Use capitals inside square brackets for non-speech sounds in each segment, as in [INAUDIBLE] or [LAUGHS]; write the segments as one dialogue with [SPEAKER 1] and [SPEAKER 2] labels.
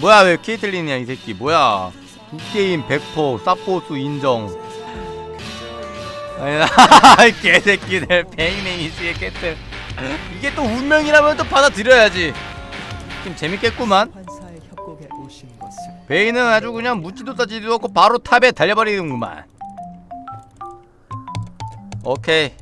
[SPEAKER 1] 뭐야 왜 케이틀린이야 이 새끼? 뭐야? 두 게임 100% 쌉보수 인정. [LAUGHS] 개새끼들 베이맹이지의 개들 이게 또 운명이라면 또 받아들여야지. 좀 재밌겠구만. 베이는 아주 그냥 묻지도 따지도 않고 바로 탑에 달려버리는구만. 오케이.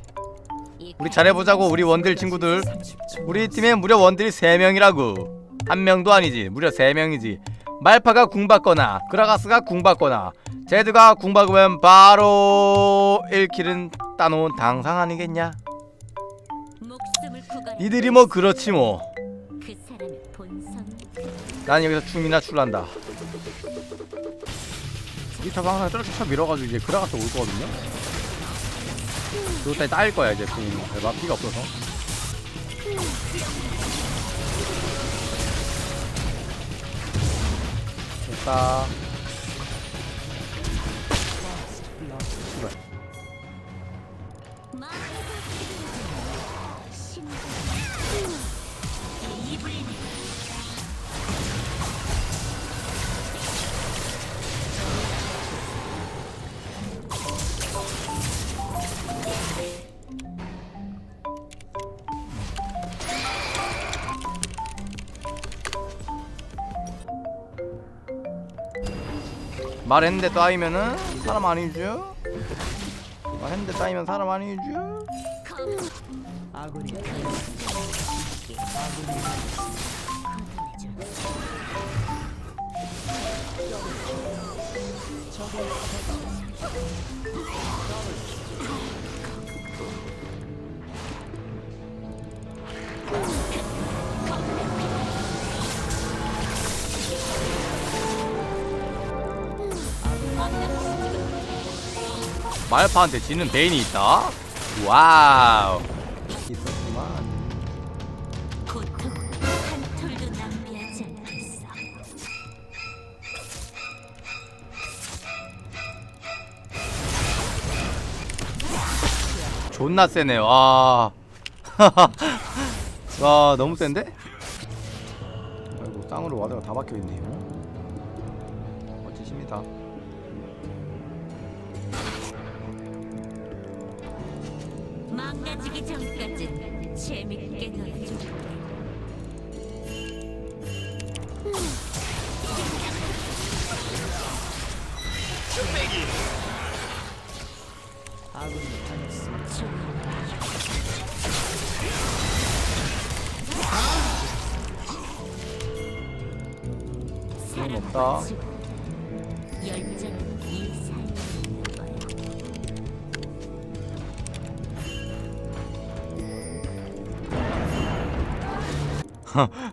[SPEAKER 1] 우리 잘해보자고 우리 원딜 친구들.
[SPEAKER 2] 30초
[SPEAKER 1] 우리 팀에 무려 원딜이 3명이라고 한 명도 아니지 무려 3명이지. 말파가 궁 받거나 그라가스가 궁 받거나 제드가 궁 박으면 바로 1킬은 따놓은 당상 아니겠냐? 니들이 뭐 그렇지 뭐난
[SPEAKER 3] 그
[SPEAKER 1] 여기서 춤이나 출란다. 항상 저렇게 쳐 밀어가지고 이제 그라가스 올 거거든요? 그것까지 따일 거야 이제 궁. 대박 피가 없어서 됐다 말했는데 따이면은 사람 아니죠? 말했는데 따이면 사람 아니죠? 말파한테 지는 베인이 있다? 와우 있었구만
[SPEAKER 3] 고통 한 톨도 낭비하지 않겠어
[SPEAKER 1] 존나 세네 와. [LAUGHS] 와 너무 센데? 아이고 쌍으로 와드가 다 박혀 있네요 멋지십니다
[SPEAKER 3] 망가지기 전까지 재밌게 놀아줄게
[SPEAKER 2] 아군이 당했습니다.
[SPEAKER 1] 그런 거 없다
[SPEAKER 3] 열정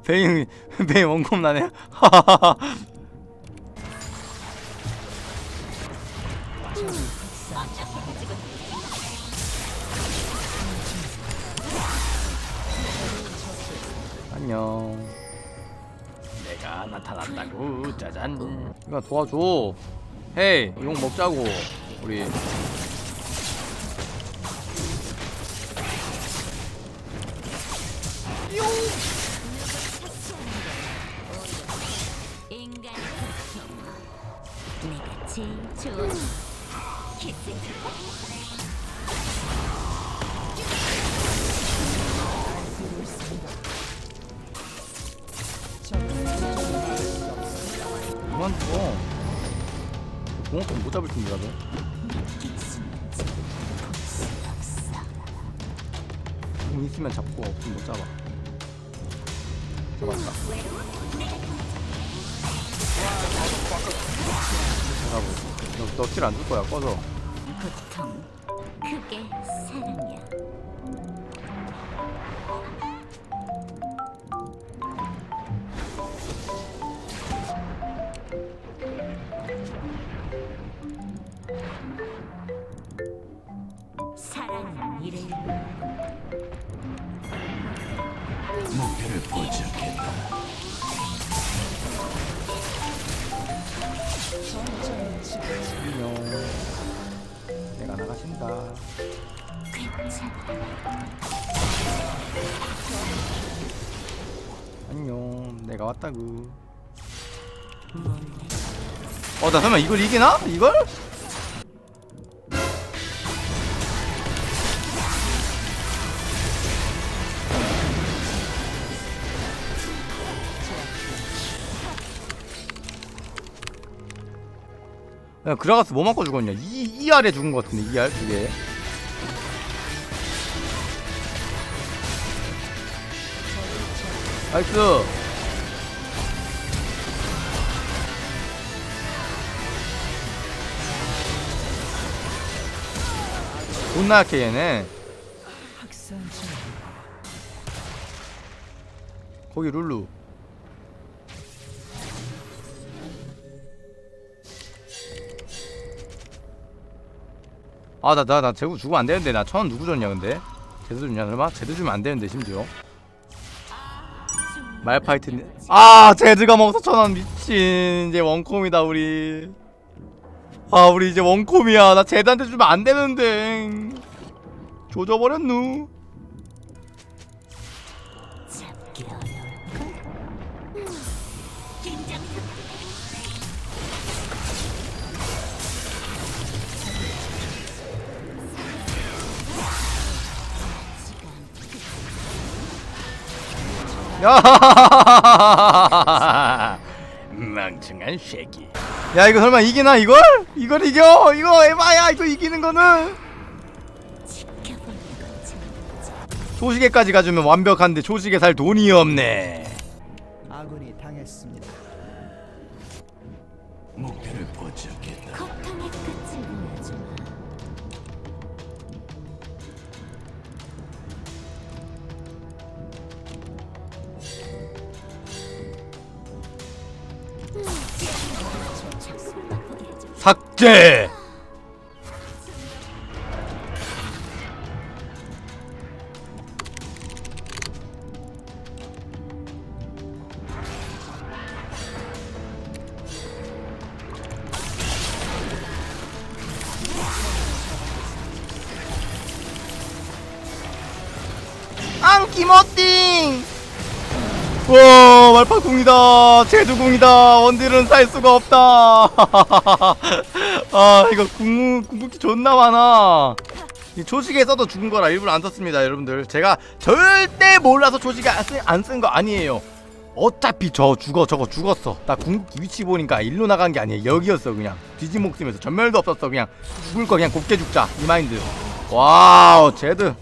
[SPEAKER 1] 베인 베인 원콤 나네 안녕. 내가 나타났다고 짜잔. 이거 도와줘. 헤이 이거 먹자고 우리 그만 둬 공업권 못 잡을 준비라도. 공 있으면 잡고 없으면 못 잡아. 잡았다. 잡고 너킬 안줄 거야. 꺼져.
[SPEAKER 3] 고통 그게 사랑이야
[SPEAKER 1] 안녕 내가 왔다구
[SPEAKER 3] 몰래
[SPEAKER 1] 어나 설마 이걸 이기나? 이걸? 야 그라가스 뭐 맞고 죽었냐? 이, 이 아래 죽은 것 같은데 이 알 두 개 나이스. 존나 약해 얘네. 거기 룰루. 아 나 나 나 제구 주고 안 되는데 나 천원 누구 줬냐 근데? 제대 줬냐 설마 제대 주면 안 되는데 심지어 말파이트 아 제드가 먹어서 천원 미친. 이제 원콤이다 우리. 아 우리 이제 원콤이야. 나 제드한테 주면 안 되는데. 조져버렸누 야 [LAUGHS] 멍청한 새끼 야 이거 설마 이기나 이걸? 이걸 이겨? 이거 에바야 이거 이기는 거는 조시계까지 가주면 완벽한데 조시계 살 돈이 없네
[SPEAKER 2] 아군이 당했습니다.
[SPEAKER 4] 목표를 포착했다.
[SPEAKER 3] 고통의 끝
[SPEAKER 1] 삭제! 앙키모띵 와 말파궁이다. 제두궁이다. 원딜은 살 수가 없다. [LAUGHS] 아 이거 궁 궁극기 존나 많아. 이 초식에 써도 죽은 거라 일부러 안 썼습니다 여러분들. 제가 절대 몰라서 초식에 안 쓴 거 아니에요. 어차피 저 죽어 저거 죽었어. 나 궁극기 위치 보니까 일로 나간 게 아니에요. 여기였어 그냥. 뒤집목 쓰면서 전멸도 없었어 그냥. 죽을 거 그냥 곱게 죽자. 이 마인드. 와우 제드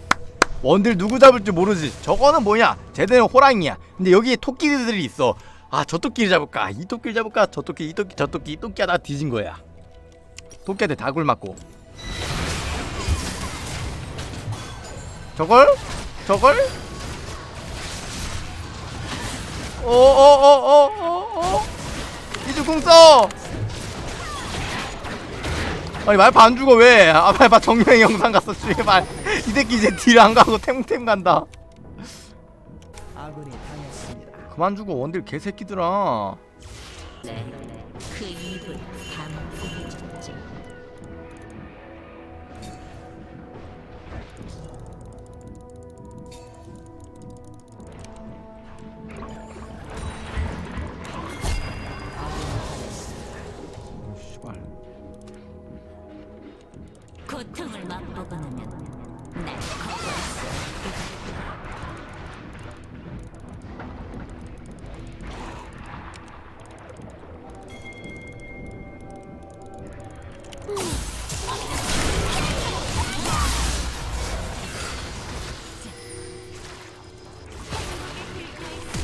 [SPEAKER 1] 원딜 누구 잡을지 모르지. 저거는 뭐냐? 제대로 호랑이야. 근데 여기에 토끼들이 있어. 아 저 토끼를 잡을까? 이 토끼를 잡을까? 저 토끼 이 토끼 저 토끼 이 토끼 하다 뒤진 거야. 토끼한테 다굴 맞고. 저걸? 저걸? 어, 어어어어어어 이주 궁 써 아니 말파 안 죽어 왜? 아 말파 정명 영상 갔어. 씨발. 이 새끼 이제 딜 안 가고 템템 간다.
[SPEAKER 2] 아군이 당했습니다.
[SPEAKER 1] 그만 죽어 원딜 개새끼들아.
[SPEAKER 3] 네 그 입을 다먹 고통을 맛보고 나면 날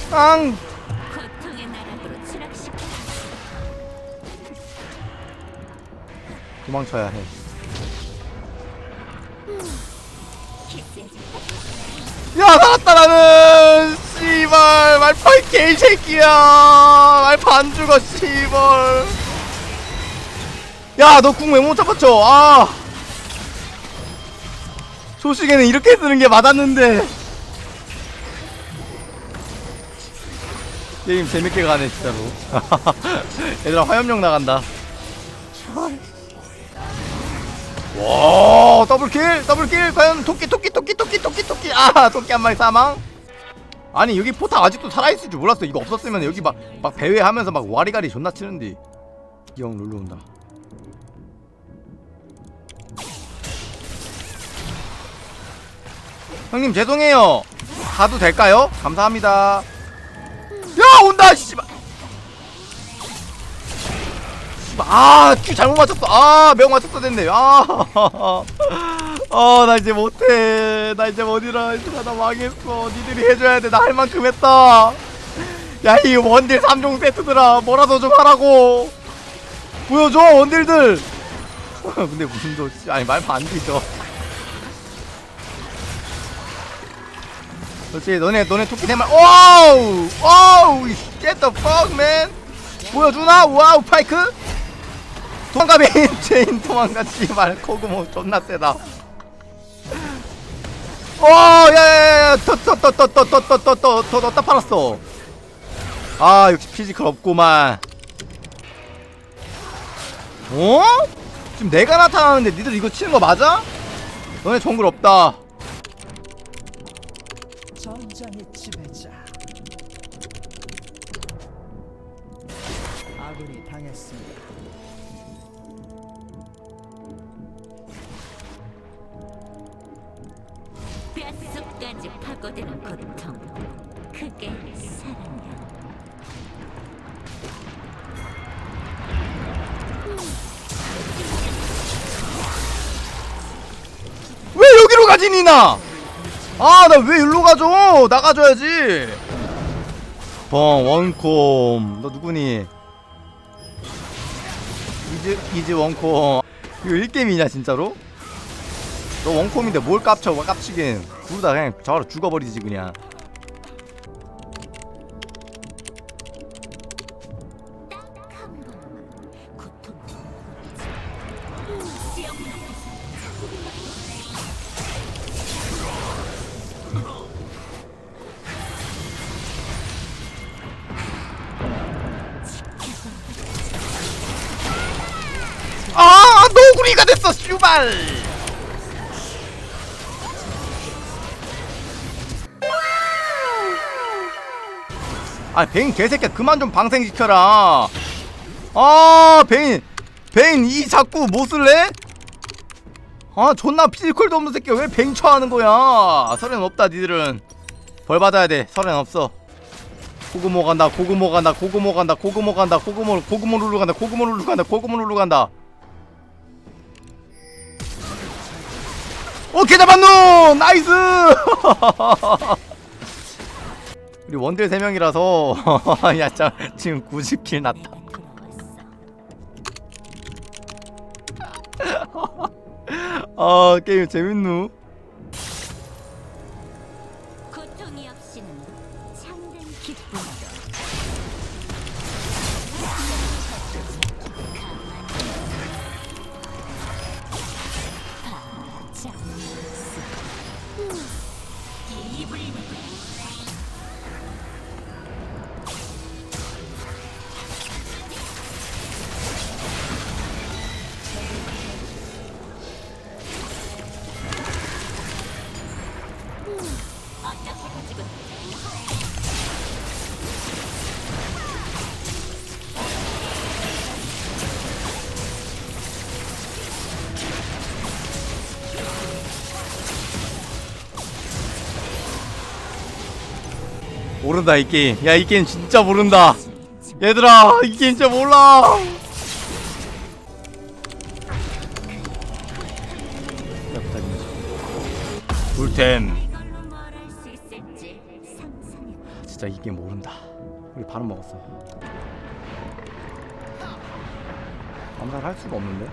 [SPEAKER 1] 앙!
[SPEAKER 3] 고통의 나락으로 추락시켜.
[SPEAKER 1] 도망쳐야 해 야 살았다 나는! 씨발 말파 이 개새끼야! 말파 안 죽어 씨발! 야너 궁 왜 못 잡았죠? 아! 소식에는 이렇게 쓰는 게 맞았는데. 게임 재밌게 가네 진짜로. [LAUGHS] 얘들아 화염용 나간다 와 더블킬 더블킬. 과연 토끼 토끼 토끼 토끼 토끼 토끼. 아 토끼 한 마리 사망. 아니 여기 포탑 아직도 살아있을 줄 몰랐어. 이거 없었으면 여기 막, 막 배회하면서 막 와리가리 존나 치는데. 이형 룰루 온다. 형님 죄송해요. 가도 될까요? 감사합니다. 야 온다 씨발 씨발 아큐 잘못 맞췄어. 아 매우 맞췄어 됐네. [LAUGHS] 아어나 이제 못해. 나 이제 못 일어나 이제 나 망했어. 니들이 해줘야 돼 나 할 만큼 했다. 야 이 원딜 3종 세트들아 뭐라도 좀 하라고. 보여줘 원딜들. [LAUGHS] 근데 무슨 도 아니 말파 안 뒤져 그렇지 너네 너네 토끼 내말. 와우! 와우 get the fuck man. 보여주나? 와우 파이크 도망가 메인 체인 도망가 씨발 코그모 존나 세다 어야야야 더더더더더더더더더 팔았어 아 역시 피지컬 없구만 어? 지금 내가 나타나는데 니들 이거 치는 거 맞아? 너네 정글 없다
[SPEAKER 2] 전장의 지배자. 아군이 당했습니다.
[SPEAKER 3] 파고드는 고통. 그게 사랑이야.
[SPEAKER 1] 왜 여기로 가지 니나? 아 나 왜 일로 가죠? 나가줘야지. 뻥 원콤 너 누구니? 이즈 이즈 원콤 이거 1게임이냐 진짜로? 너 원콤인데 뭘 깝쳐 와 깝치긴 둘다 그냥 저로 죽어버리지 그냥. 아 노구리가 됐어 슈발 아 베인 개새끼야. 그만 좀 방생시켜라. 아 베인 베인 이 자꾸 뭐 쓸래? 아 존나 피지컬도 없는 새끼야. 왜 베인 쳐하는 거야? 설엔 없다 니들은. 벌 받아야 돼. 설엔 없어. 고구모 간다 고구모 간다 고구모 간다 고구모 간다 고구모 고구모 룰루 간다 고구모 룰루 간다 고구모 룰루 간다. 오케이 잡았노! 나이스 [LAUGHS] 우리 원딜 3명이라서. [LAUGHS] 야 참 지금 90킬 났다. 아 [LAUGHS] 게임 재밌누 모른다 이 게임. 야 이 게임 진짜 모른다. 얘들아 이 게임 진짜 몰라. 불템. 진짜 이 게임 모른다. 우리 바로 먹었어. 암살 할 수가 없는데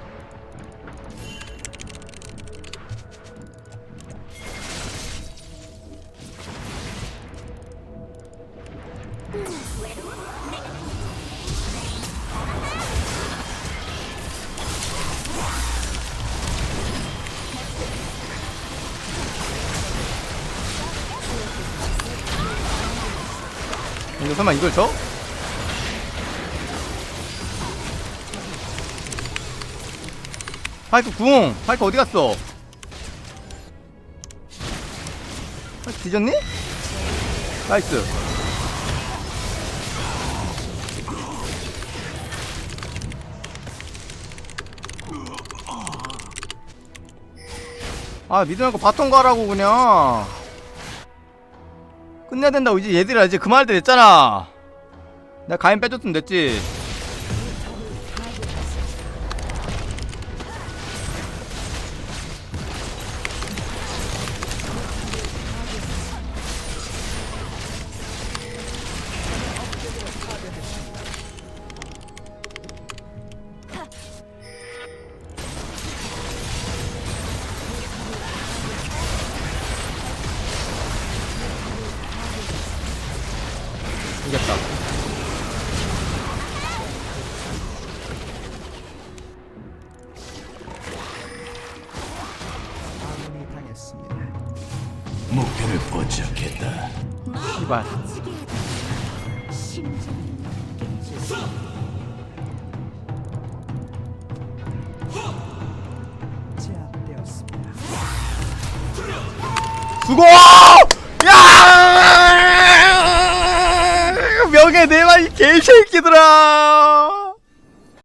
[SPEAKER 1] 설마 이걸 줘? 파이크 궁! 파이크 어디 갔어? 파이크 뒤졌니? 나이스 아 말고 바텀 가라고 그냥 끝내야 된다고 이제 얘들아 이제 그 말들 했잖아. 내가 가인 빼줬으면 됐지 씨발. 수고! 야! 명예 이 개새끼들아!